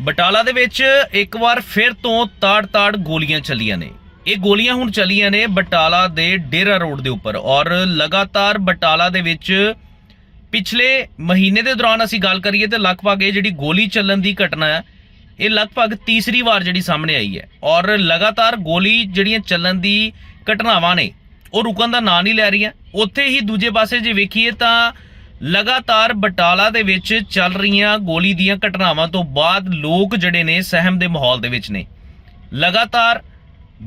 ਬਟਾਲਾ ਦੇ ਵਿੱਚ ਇੱਕ ਵਾਰ ਫਿਰ ਤੋਂ ਤਾੜ-ਤਾੜ ਗੋਲੀਆਂ ਚੱਲੀਆਂ ਨੇ। ਇਹ ਗੋਲੀਆਂ ਹੁਣ ਚੱਲੀਆਂ ਨੇ ਬਟਾਲਾ ਦੇ ਡੇਰਾ ਰੋਡ ਦੇ ਉੱਪਰ ਔਰ ਲਗਾਤਾਰ ਬਟਾਲਾ ਦੇ ਵਿੱਚ ਪਿਛਲੇ ਮਹੀਨੇ ਦੇ ਦੌਰਾਨ ਅਸੀਂ ਗੱਲ ਕਰੀਏ ਤੇ ਲਗਭਗ ਇਹ ਜਿਹੜੀ ਗੋਲੀ ਚੱਲਣ ਦੀ ਘਟਨਾ ਹੈ, ਇਹ ਲਗਭਗ ਤੀਸਰੀ ਵਾਰ ਜਿਹੜੀ ਸਾਹਮਣੇ ਆਈ ਹੈ ਔਰ ਲਗਾਤਾਰ ਗੋਲੀ ਜਿਹੜੀਆਂ ਚੱਲਣ ਦੀ ਘਟਨਾਵਾਂ ਨੇ, ਉਹ ਰੁਕਣ ਦਾ ਨਾਂ ਨਹੀਂ ਲੈ ਰਹੀਆਂ। ਉੱਥੇ ਹੀ ਦੂਜੇ ਪਾਸੇ ਜੇ ਵੇਖੀਏ ਤਾਂ ਲਗਾਤਾਰ ਬਟਾਲਾ ਦੇ ਵਿੱਚ ਚੱਲ ਰਹੀਆਂ ਗੋਲੀ ਦੀਆਂ ਘਟਨਾਵਾਂ ਤੋਂ ਬਾਅਦ ਲੋਕ ਜਿਹੜੇ ਨੇ ਸਹਿਮ ਦੇ ਮਾਹੌਲ ਦੇ ਵਿੱਚ ਨੇ। ਲਗਾਤਾਰ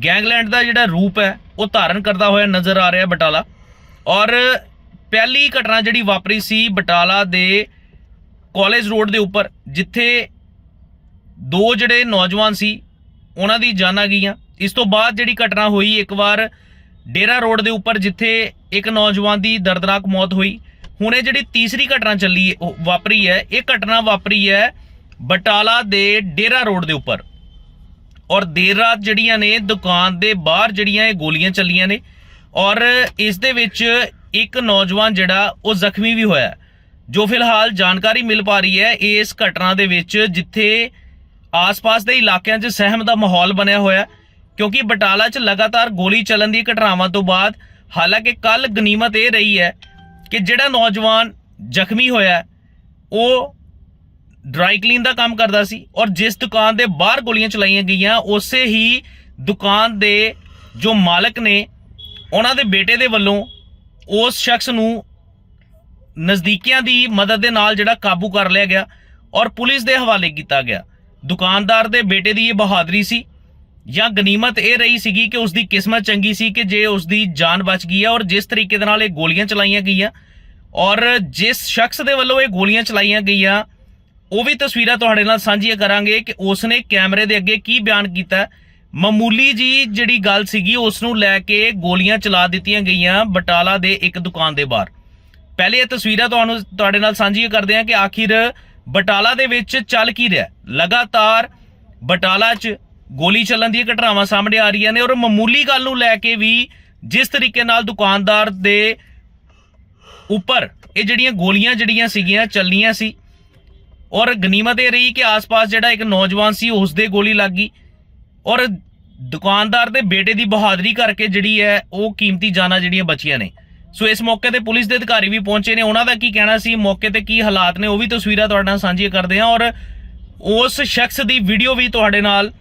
ਗੈਂਗਲੈਂਡ ਦਾ ਜਿਹੜਾ ਰੂਪ ਹੈ, ਉਹ ਧਾਰਨ ਕਰਦਾ ਹੋਇਆ ਨਜ਼ਰ ਆ ਰਿਹਾ ਬਟਾਲਾ। ਔਰ ਪਹਿਲੀ ਘਟਨਾ ਜਿਹੜੀ ਵਾਪਰੀ ਸੀ ਬਟਾਲਾ ਦੇ ਕਾਲਜ ਰੋਡ ਦੇ ਉੱਪਰ, ਜਿੱਥੇ ਦੋ ਜਿਹੜੇ ਨੌਜਵਾਨ ਸੀ, ਉਹਨਾਂ ਦੀ ਜਾਨਾਂ ਗਈਆਂ। ਇਸ ਤੋਂ ਬਾਅਦ ਜਿਹੜੀ ਘਟਨਾ ਹੋਈ, ਇੱਕ ਵਾਰ ਡੇਰਾ ਰੋਡ ਦੇ ਉੱਪਰ, ਜਿੱਥੇ ਇੱਕ ਨੌਜਵਾਨ ਦੀ ਦਰਦਨਾਕ ਮੌਤ ਹੋਈ। ਹੁਣ ਇਹ ਜਿਹੜੀ ਤੀਸਰੀ ਘਟਨਾ ਚੱਲੀ ਵਾਪਰੀ ਹੈ, ਇਹ ਘਟਨਾ ਵਾਪਰੀ ਹੈ ਬਟਾਲਾ ਦੇ ਡੇਰਾ ਰੋਡ ਦੇ ਉੱਪਰ। ਔਰ ਦੇਰ ਰਾਤ ਜਿਹੜੀਆਂ ਨੇ, ਦੁਕਾਨ ਦੇ ਬਾਹਰ ਜਿਹੜੀਆਂ ਇਹ ਗੋਲੀਆਂ ਚੱਲੀਆਂ ਨੇ, ਔਰ ਇਸ ਦੇ ਵਿੱਚ ਇੱਕ ਨੌਜਵਾਨ ਜਿਹੜਾ, ਉਹ ਜ਼ਖਮੀ ਵੀ ਹੋਇਆ ਜੋ ਫਿਲਹਾਲ ਜਾਣਕਾਰੀ ਮਿਲ ਪਾ ਰਹੀ ਹੈ ਇਸ ਘਟਨਾ ਦੇ ਵਿੱਚ ਜਿੱਥੇ ਆਸ-ਪਾਸ ਦੇ ਇਲਾਕਿਆਂ 'ਚ ਸਹਿਮ ਦਾ ਮਾਹੌਲ ਬਣਿਆ ਹੋਇਆ ਕਿਉਂਕਿ ਬਟਾਲਾ 'ਚ ਲਗਾਤਾਰ ਗੋਲੀ ਚੱਲਣ ਦੀ ਘਟਨਾਵਾਂ ਤੋਂ ਬਾਅਦ, ਹਾਲਾਂਕਿ ਕੱਲ ਗਨੀਮਤ ਇਹ ਰਹੀ ਹੈ ਕਿ ਜਿਹੜਾ ਨੌਜਵਾਨ ਜ਼ਖਮੀ ਹੋਇਆ, ਉਹ ਡਰਾਈ ਕਲੀਨ ਦਾ ਕੰਮ ਕਰਦਾ ਸੀ ਔਰ ਜਿਸ ਦੁਕਾਨ ਦੇ ਬਾਹਰ ਗੋਲੀਆਂ ਚਲਾਈਆਂ ਗਈਆਂ, ਉਸੇ ਹੀ ਦੁਕਾਨ ਦੇ ਜੋ ਮਾਲਕ ਨੇ, ਉਹਨਾਂ ਦੇ ਬੇਟੇ ਦੇ ਵੱਲੋਂ ਉਸ ਸ਼ਖਸ ਨੂੰ ਨਜ਼ਦੀਕੀਆਂ ਦੀ ਮਦਦ ਦੇ ਨਾਲ ਜਿਹੜਾ ਕਾਬੂ ਕਰ ਲਿਆ ਗਿਆ ਔਰ ਪੁਲਿਸ ਦੇ ਹਵਾਲੇ ਕੀਤਾ ਗਿਆ। ਦੁਕਾਨਦਾਰ ਦੇ ਬੇਟੇ ਦੀ ਇਹ ਬਹਾਦਰੀ ਸੀ ਜਾਂ ਗਨੀਮਤ ਇਹ ਰਹੀ ਸੀਗੀ ਕਿ ਉਸ ਦੀ ਕਿਸਮਤ ਚੰਗੀ ਸੀ ਕਿ ਜੇ ਉਸ ਦੀ ਜਾਨ ਬਚ ਗਈ ਹੈ ਔਰ ਜਿਸ ਤਰੀਕੇ ਦੇ ਨਾਲ ਇਹ ਗੋਲੀਆਂ ਚਲਾਈਆਂ ਗਈਆਂ ਔਰ ਜਿਸ ਸ਼ਖਸ ਦੇ ਵੱਲੋਂ ਇਹ ਗੋਲੀਆਂ ਚਲਾਈਆਂ ਗਈਆਂ, ਉਹ ਵੀ ਤਸਵੀਰਾਂ ਤੁਹਾਡੇ ਨਾਲ ਸਾਂਝੀਆਂ ਕਰਾਂਗੇ ਕਿ ਉਸ ਨੇ ਕੈਮਰੇ ਦੇ ਅੱਗੇ ਕੀ ਬਿਆਨ ਕੀਤਾ। ਮਾਮੂਲੀ ਜੀ ਜਿਹੜੀ ਗੱਲ ਸੀਗੀ ਉਸ ਨੂੰ ਲੈ ਕੇ ਗੋਲੀਆਂ ਚਲਾ ਦਿੱਤੀਆਂ ਗਈਆਂ ਬਟਾਲਾ ਦੇ ਇੱਕ ਦੁਕਾਨ ਦੇ ਬਾਹਰ। ਪਹਿਲੇ ਇਹ ਤਸਵੀਰਾਂ ਤੁਹਾਨੂੰ ਤੁਹਾਡੇ ਨਾਲ ਸਾਂਝੀਆਂ ਕਰਦੇ ਹਾਂ ਕਿ ਆਖਿਰ ਬਟਾਲਾ ਦੇ ਵਿੱਚ ਚੱਲ ਕੀ ਰਿਹਾ। ਲਗਾਤਾਰ ਬਟਾਲਾ 'ਚ ਗੋਲੀ ਚੱਲਣ ਦੀਆਂ ਘਟਨਾਵਾਂ ਸਾਹਮਣੇ ਆ ਰਹੀਆਂ ਨੇ ਔਰ ਮਾਮੂਲੀ ਗੱਲ ਨੂੰ ਲੈ ਕੇ ਵੀ ਜਿਸ ਤਰੀਕੇ ਨਾਲ ਦੁਕਾਨਦਾਰ ਦੇ ਉੱਪਰ ਇਹ ਜਿਹੜੀਆਂ ਗੋਲੀਆਂ ਜਿਹੜੀਆਂ ਸੀਗੀਆਂ ਚੱਲੀਆਂ ਸੀ ਔਰ ਗਨੀਮਤ ਇਹ ਰਹੀ ਕਿ ਆਸ-ਪਾਸ ਜਿਹੜਾ ਇੱਕ ਨੌਜਵਾਨ ਸੀ ਉਸ ਦੇ ਗੋਲੀ ਲੱਗ ਗਈ ਔਰ ਦੁਕਾਨਦਾਰ ਦੇ ਬੇਟੇ ਦੀ ਬਹਾਦਰੀ ਕਰਕੇ ਜਿਹੜੀ ਹੈ ਉਹ ਕੀਮਤੀ ਜਾਨਾਂ ਜਿਹੜੀਆਂ ਬਚੀਆਂ ਨੇ। ਸੋ ਇਸ ਮੌਕੇ ਤੇ ਪੁਲਿਸ ਦੇ ਅਧਿਕਾਰੀ ਵੀ ਪਹੁੰਚੇ ਨੇ। ਉਹਨਾਂ ਦਾ ਕੀ ਕਹਿਣਾ ਸੀ? ਮੌਕੇ ਤੇ ਕੀ ਹਾਲਾਤ ਨੇ? ਉਹ ਵੀ ਤਸਵੀਰਾਂ ਤੁਹਾਡੇ ਨਾਲ ਸਾਂਝੀਆਂ ਕਰਦੇ ਹਾਂ ਔਰ ਉਸ ਸ਼ਖਸ ਦੀ ਵੀਡੀਓ ਵੀ ਤੁਹਾਡੇ ਨਾਲ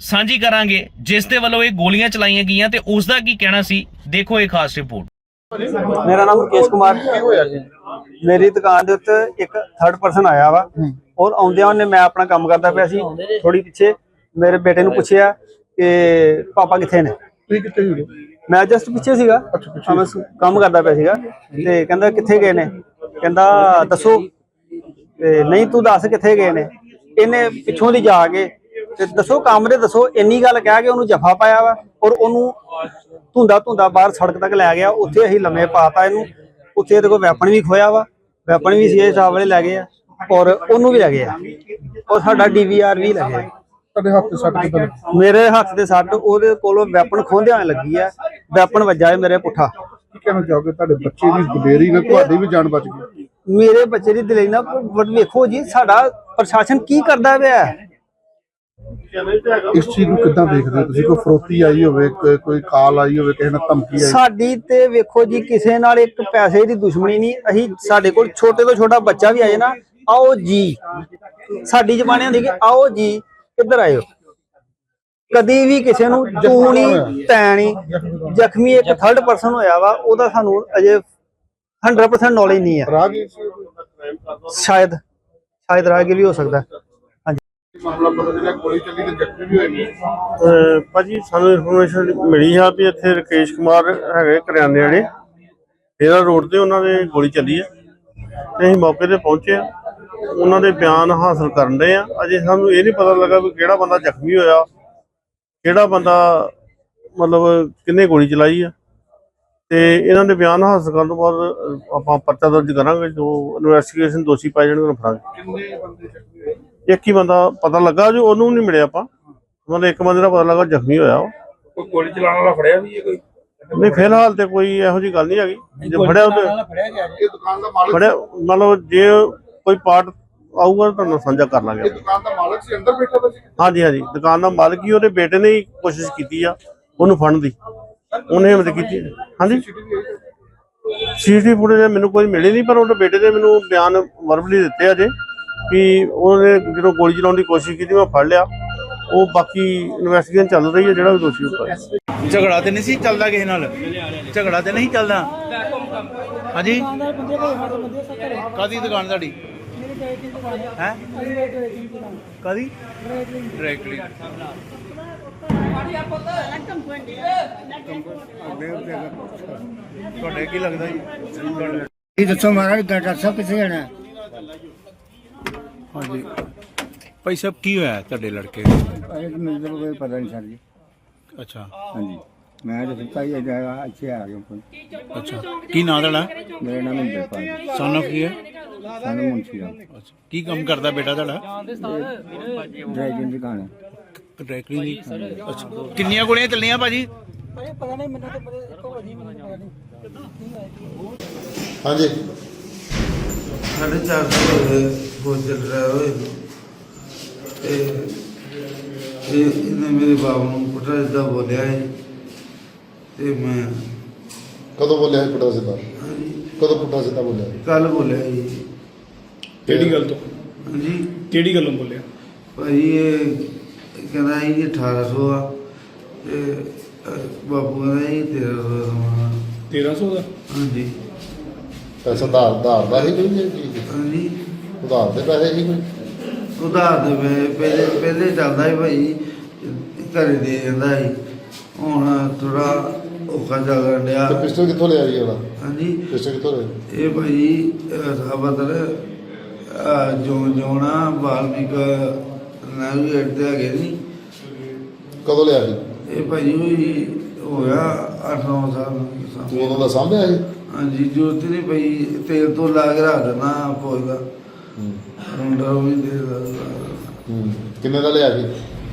ਸਾਂਝੀ ਕਰਾਂਗੇ ਜਿਸ ਦੇ ਵੱਲੋਂ ਇਹ ਗੋਲੀਆਂ ਚਲਾਈਆਂ ਗਈਆਂ ਤੇ ਉਸ ਦਾ ਕੀ ਕਹਿਣਾ ਸੀ ਦੇਖੋ ਇਹ ਖਾਸ ਰਿਪੋਰਟ। ਮੇਰਾ ਨਾਮ ਮੁਕੇਸ਼ ਕੁਮਾਰ। ਮੇਰੀ ਦੁਕਾਨ ਦੇ ਉੱਤੇ ਇੱਕ ਥਰਡ ਪਰਸਨ ਆਇਆ ਵਾ। ਔਰ ਆਉਂਦਿਆਂ ਉਹਨੇ ਮੈਂ ਆਪਣਾ ਕੰਮ ਕਰਦਾ ਪਿਆ ਸੀ। ਥੋੜੀ ਪਿੱਛੇ ਮੇਰੇ ਬੇਟੇ ਨੂੰ ਪੁੱਛਿਆ ਕਿ ਪਾਪਾ ਕਿੱਥੇ ਨੇ? ਤੁਸੀਂ ਕਿੱਥੇ ਹੋ ਮੈਂ ਜਸਟ ਪਿੱਛੇ ਸੀਗਾ। ਮੈਂ ਕੰਮ ਕਰਦਾ ਪਿਆ ਸੀਗਾ। ਤੇ ਕਹਿੰਦਾ ਕਿੱਥੇ ਗਏ ਨੇ? ਕਹਿੰਦਾ ਦੱਸੋ। ਤੇ ਨਹੀਂ ਤੂੰ ਦੱਸ ਕਿੱਥੇ ਗਏ ਨੇ? ਇਹਨੇ ਪਿੱਛੋਂ ਦੀ ਜਾ ਕੇ ਤੇ ਦੱਸੋ ਕੰਮ ਦੇ ਦੱਸੋ ਇੰਨੀ ਗੱਲ ਕਹਿ ਕੇ ਉਹਨੂੰ ਜਫਾ ਪਾਇਆ ਵਾ ਔਰ ਉਹਨੂੰ ਧੁੰਦਾ ਧੁੰਦਾ ਬਾਹਰ ਸੜਕ ਤੱਕ ਲੈ ਗਿਆ ਉੱਥੇ ਅਸੀਂ ਲੰਮੇ ਪਾਤਾ ਇਹਨੂੰ ਉੱਥੇ ਇਹਦੇ ਕੋਲ ਵੈਪਨ ਵੀ ਖੋਇਆ ਵਾ ਵੈਪਨ ਵੀ ਸੀਏ ਸਾਹਿਬ ਵਾਲੇ ਲੈ ਗਏ ਆ ਔਰ ਉਹਨੂੰ ਵੀ ਲੈ ਗਏ ਆ ਔਰ ਸਾਡਾ ਡੀਵੀਆਰ ਵੀ ਲੈ ਗਏ ਤੁਹਾਡੇ ਹੱਥ ਤੇ ਸੱਟ ਕਿੱਦਾਂ? ਮੇਰੇ ਹੱਥ ਦੇ ਸੱਟ ਉਹਦੇ ਕੋਲੋਂ ਵੈਪਨ ਖੋਹਦਿਆਂ ਲੱਗੀ ਆ ਵੈਪਨ ਵੱਜਾ ਹੈ ਮੇਰੇ ਪੁੱਠਾ ਕੀ ਕਹਿਣਾ ਚਾਹੋਗੇ ਤੁਹਾਡੇ ਬੱਚੇ ਦੀ ਦਲੇਰੀ ਨਾਲ ਤੁਹਾਡੀ ਵੀ ਜਾਨ ਬਚ ਗਈ ਮੇਰੇ ਬੱਚੇ ਦੀ ਦਲੇਰੀ ਨਾਲ ਵੇਖੋ ਜੀ ਸਾਡਾ ਪ੍ਰਸ਼ਾਸਨ ਕੀ ਕਰਦਾ ਪਿਆ ਹੈ? ਇਸ ਚੀਜ਼ ਨੂੰ ਕਿੱਦਾਂ ਦੇਖਦੇ ਹੋ ਤੁਸੀਂ? ਕੋਈ ਫਰੋਤੀ ਆਈ ਹੋਵੇ ਕੋਈ- ਕੋਈ ਕਾਲ ਆਈ ਹੋਵੇ ਕਿਸੇ ਨਾਲ ਧਮਕੀ ਆਈ? ਸਾਡੀ ਤੇ ਵੇਖੋ ਜੀ ਕਿਸੇ ਨਾਲ ਇੱਕ ਪੈਸੇ ਦੀ ਦੁਸ਼ਮਣੀ ਨਹੀਂ। ਅਸੀਂ ਸਾਡੇ ਕੋਲ ਛੋਟੇ ਤੋਂ ਛੋਟਾ ਬੱਚਾ ਵੀ ਆਏ ਨਾ ਆਓ ਜੀ। ਸਾਡੀ ਜ਼ਬਾਨੇ ਹੁੰਦੀ ਕਿ ਆਓ ਜੀ ਕਿੱਧਰ ਆਇਓ ਕਦੀ ਵੀ ਕਿਸੇ ਨੂੰ ਤੂੰ ਨਹੀਂ ਤੈਂ ਨਹੀਂ ਜ਼ਖਮੀ ਇੱਕ ਥਰਡ ਪਰਸਨ ਹੋਇਆ ਵਾ ਉਹਦਾ ਸਾਨੂੰ ਅਜੇ 100% ਨੌਲੇਜ ਨਹੀਂ ਹੈ। ਰਾਗੀ ਸ਼ਾਇਦ ਸ਼ਾਇਦ ਰਾਹਗੀਰ ਵੀ ਹੋ ਸਕਦਾ। ਹੈ। ਮਾਮਲਾ ਪਤਾ ਜਿਹੜਾ ਗੋਲੀ ਚੱਲੀ ਤੇ ਜ਼ਖਮੀ ਵੀ ਹੋਏ ਨੇ। ਅਹ ਭਾਜੀ ਸਾਨੂੰ ਇਨਫੋਰਮੇਸ਼ਨ ਮਿਲੀ ਆ ਵੀ ਇੱਥੇ ਰਕੇਸ਼ ਕੁਮਾਰ ਹੈਗੇ ਕਰਿਆਨੇ ਵਾਲੇ। ਇਹਦਾ ਰੋਡ ਤੇ ਉਹਨਾਂ ਦੇ ਗੋਲੀ ਚੱਲੀ ਆ। ਤੇ ਅਸੀਂ ਮੌਕੇ ਤੇ ਪਹੁੰਚੇ ਆ। ਉਹਨਾਂ ਦੇ ਬਿਆਨ ਹਾਸਲ ਕਰਨ ਦੇ ਆ। ਅਜੇ ਸਾਨੂੰ ਇਹ ਨਹੀਂ ਪਤਾ ਲੱਗਾ ਵੀ ਕਿਹੜਾ ਬੰਦਾ ਜ਼ਖਮੀ ਹੋਇਆ ਕਿਹੜਾ ਬੰਦਾ ਮਤਲਬ ਕਿੰਨੇ ਗੋਲੀ ਚਲਾਈ ਆ। ਤੇ ਇਹਨਾਂ ਦੇ ਬਿਆਨ ਹਾਸਲ ਕਰਨ ਤੋਂ ਬਾਅਦ ਆਪਾਂ ਪਰਚਾ ਦਰਜ ਕਰਾਂਗੇ ਜੋ ਇਨਵੈਸਟੀਗੇਸ਼ਨ ਦੋਸ਼ੀ ਪਾਏ ਜਾਣਗੇ ਉਹਨਾਂ ਨੂੰ ਫੜਾਂਗੇ। ਕਿੰਨੇ ਬੰਦੇ ਜ਼ਖਮੀ ਹੋਏ? ਇੱਕ ਹੀ ਬੰਦਾ ਪਤਾ ਲੱਗਾ ਜੋ ਉਹਨੂੰ ਨਹੀਂ ਮਿਲਿਆ ਆਪਾਂ। ਮਤਲਬ ਇੱਕ ਬੰਦੇ ਦਾ ਪਤਾ ਲੱਗਾ ਜ਼ਖਮੀ ਹੋਇਆ ਉਹ। ਕੋਈ ਗੋਲੀ ਚਲਾਉਣ ਵਾਲਾ ਫੜਿਆ ਵੀ ਹੈ ਕੋਈ? ਨਹੀਂ ਫਿਲਹਾਲ ਤੇ ਕੋਈ ਇਹੋ ਜੀ ਗੱਲ ਨਹੀਂ ਹੈਗੀ। ਜੇ ਫੜਿਆ ਉਹਦੇ ਇਹ ਦੁਕਾਨ ਦਾ ਮਾਲਕ ਫੜਿਆ ਮਤਲਬ ਜੇ ਕੋਈ ਪਾਰਟ ਆਊਗਾ ਤਾਂ ਤੁਹਾਨੂੰ ਸਾਂਝਾ ਕਰ ਲਾਂਗੇ ਦੁਕਾਨ ਦਾ ਮਾਲਕ ਸੀ? ਅੰਦਰ ਬੈਠਾ ਦਾ ਸੀ? ਹਾਂਜੀ ਹਾਂਜੀ। ਦੁਕਾਨ ਦਾ ਮਾਲਕ ਹੀ ਉਹਦੇ ਬੇਟੇ ਨੇ ਹੀ ਕੋਸ਼ਿਸ਼ ਕੀਤੀ ਆ ਉਹਨੂੰ ਫੜਨ ਦੀ। ਉਹਨੇ ਹਿੰਮਤ ਕੀਤੀ। ਹਾਂਜੀ? ਸੀਟੀ ਫੁਟੇਜ ਮੈਨੂੰ ਕੋਈ ਮਿਲੀ ਨਹੀਂ ਪਰ ਉਹਦੇ ਬੇਟੇ ਨੇ ਮੈਨੂੰ ਬਿਆਨ ਵਰਬਲੀ ਦਿੱਤੇ ਅਜੇ। ਕਿ ਉਹਨੇ ਜਦੋਂ ਗੋਲੀ ਚਲਾਉਣ ਦੀ ਕੋਸ਼ਿਸ਼ ਕੀਤੀ ਮੈਂ ਫੜ ਲਿਆ। ਉਹ ਬਾਕੀ ਇਨਵੈਸਟੀਗੇਸ਼ਨ ਚੱਲ ਰਹੀ ਹੈ ਜਿਹੜਾ ਵੀ ਦੋਸ਼ੀ ਉੱਪਰ। ਝਗੜਾ ਤੇ ਨਹੀਂ ਸੀ ਚੱਲਦਾ ਕਿਸੇ ਨਾਲ? ਝਗੜਾ ਤੇ ਨਹੀਂ ਚੱਲਦਾ? ਹਾਂਜੀ? ਕਾਦੀ ਦੁਕਾਨ ਤੁਹਾਡੀ? ਹੈ? ਕਾਦੀ? ਡਾਇਰੈਕਟਲੀ ਤੁਹਾਡੇ ਕੀ ਲੱਗਦਾ ਜੀ? ਦੱਸੋ ਮਹਾਰਾਜ ਡਾਕਟਰ ਸਾਹਿਬ ਕਿੱਥੇ ਜਾਣਾ? ਹਾਂਜੀ। ਭਾਈ ਸਾਹਿਬ ਕੀ ਹੋਇਆ ਤੁਹਾਡੇ ਲੜਕੇ ਇਹ ਤਾਂ ਮੈਨੂੰ ਤਾਂ ਕੋਈ ਪਤਾ ਨਹੀਂ ਸਰ ਜੀ। ਅੱਛਾ। ਹਾਂਜੀ। ਮੈਂ ਤਾਂ ਸੁੱਤਾ ਹੀ ਜਾਇਆ ਇੱਥੇ ਆ ਗਿਆ ਕੋਈ। ਅੱਛਾ। ਕੀ ਨਾਂ ਤੁਹਾਡਾ? ਮੇਰਾ ਨਾਮ ਇੰਦਰਪਾਲ ਜੀ ਸਨ ਆਫ ਕੀ ਹੈ? ਸਾਨੂੰ ਮੁੰਸ਼ੀ ਰਾਮ ਅੱਛਾ। ਕੀ ਕੰਮ ਕਰਦਾ ਬੇਟਾ ਤੁਹਾਡਾ? ਡਰਾਈਵਿੰਗ ਦੀ ਕਹਾਣੀ ਡਾਇਰੈਕਟਲੀ ਨਹੀਂ ਅੱਛਾ। ਕਿੰਨੀਆਂ ਗੋਲੀਆਂ ਚੱਲੀਆਂ ਭਾਜੀ? ਹਾਂਜੀ। ਸਾਢੇ ਚਾਰ ਸੌ ਹੋਏ ਹੋ ਚੱਲ ਰਿਹਾ ਹੋਏ ਤੇ ਇਹ ਇਹਨੇ ਮੇਰੇ ਬਾਪ ਨੂੰ ਪੁੱਟਾ ਜਿੱਦਾਂ ਬੋਲਿਆ ਹੈ ਤੇ ਮੈਂ ਕਦੋਂ ਬੋਲਿਆ ਸੀ ਪੁੱਠਾ ਸਿੱਧਾ? ਕਦੋਂ ਪੁੱਠਾ ਸਿੱਧਾ ਬੋਲਿਆ ਕੱਲ ਬੋਲਿਆ ਜੀ। ਕਿਹੜੀ ਗੱਲ ਤੋਂ? ਹਾਂਜੀ। ਕਿਹੜੀ ਗੱਲੋਂ ਬੋਲਿਆ? ਭਾਈ ਇਹ ਕਹਿੰਦਾ ਜੀ 1800 ਆ। ਤੇ ਅਹ, ਬਾਪੂ ਕਹਿੰਦਾ ਜੀ 1300 ਦਾ ਸਮਾਨ 1300 ਦਾ? ਹਾਂਜੀ। ਪੈਸਾ ਧਾਰ ਧਾਰ ਦਾ ਹੀ ਕੋਈ ਨਹੀਂ ਜੀ। ਹਾਂਜੀ। ਉਧਾਰ ਦੇ ਪੈਸੇ ਹੀ ਕੋਈ। ਉਧਾਰ ਦੇ ਵੇ ਪਹਿਲੇ ਪਹਿਲੇ ਚੱਲਦਾ ਸੀ ਭਾਈ ਘਰੇ ਦੇ ਜਾਂਦਾ ਸੀ। ਹੁਣ ਥੋੜਾ ਔਖਾ ਚੱਲਣ ਡਿਆ। ਤੇ ਪਿਸਟਲ ਕਿੱਥੋਂ ਲਿਆ ਜੀ ਉਹਦਾ? ਹਾਂਜੀ। ਪਿਸਟਲ ਕਿੱਥੋਂ ਲਿਆ? ਇਹ ਭਾਈ ਸਾਬਤਰ ਜੋ ਜੋਣਾ ਬਾਲਮਿਕ ਨੈਵੀਗੇਟ ਤੇ ਹੈਗੇ ਨਹੀਂ ਕਦੋਂ ਲਿਆ ਸੀ? ਇਹ ਭਾਈ ਹੋਈ ਹੋਇਆ 8-9 ਸਾਲ ਤੂੰ ਉਦੋਂ ਦਾ ਸਾਂਭਿਆ ਸੀ? ਹਾਂਜੀ ਜੋਤ ਨਹੀਂ ਭਾਈ ਤੇਲ ਤੋਂ ਲਾ ਕੇ ਰੱਖ ਦੇਣਾ ਫੌਜ ਦਾ ਹੂੰ। ਮੁੰਡਾ ਉਹ ਵੀ ਦੇ ਦਾ ਹੂੰ ਕਿੰਨੇ ਦਾ ਲਿਆ ਸੀ?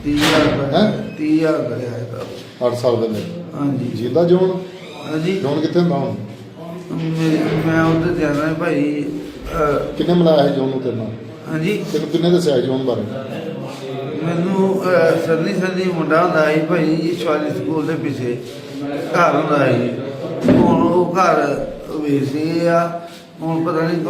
30000 ਰੁਪਏ ਹੈਂ? 30000 ਦਾ ਲਿਆ ਤਾਂ। 8 ਸਾਲ ਹਾਂਜੀ। ਜਿੰਦਾ ਜੋਨ? ਹਾਂਜੀ। ਜੋਨ ਕਿੱਥੇ ਹੁੰਦਾ ਹੁਣ? ਮੈਂ- ਮੈਂ ਉੱਧਰ ਜਾਣਾ ਭਾਈ ਅਹ, ਕਿੰਨੇ ਮਿਲਾਇਆ ਸੀ ਜੋਨ ਨੂੰ ਤੇਰੇ ਨਾਲ? ਹਾਂਜੀ। ਤੈਨੂੰ ਕਿੰਨੇ ਦੱਸਿਆ ਸੀ ਜੋਨ ਬਾਰੇ? ਮੈਨੂੰ ਅਹ, ਸਰਨੀ ਸਰਨੀ ਮੁੰਡਾ ਹੁੰਦਾ ਸੀ ਭਾਈ ਸ਼ਵਾਲੀ ਸਕੂਲ ਦੇ ਪਿੱਛੇ। ਘਰ ਹੁੰਦਾ ਸੀ। ਹੁਣ ਉਹ ਘਰ ਵੇਚੇ ਆ ਹੁਣ ਪਤਾ ਨਹੀਂ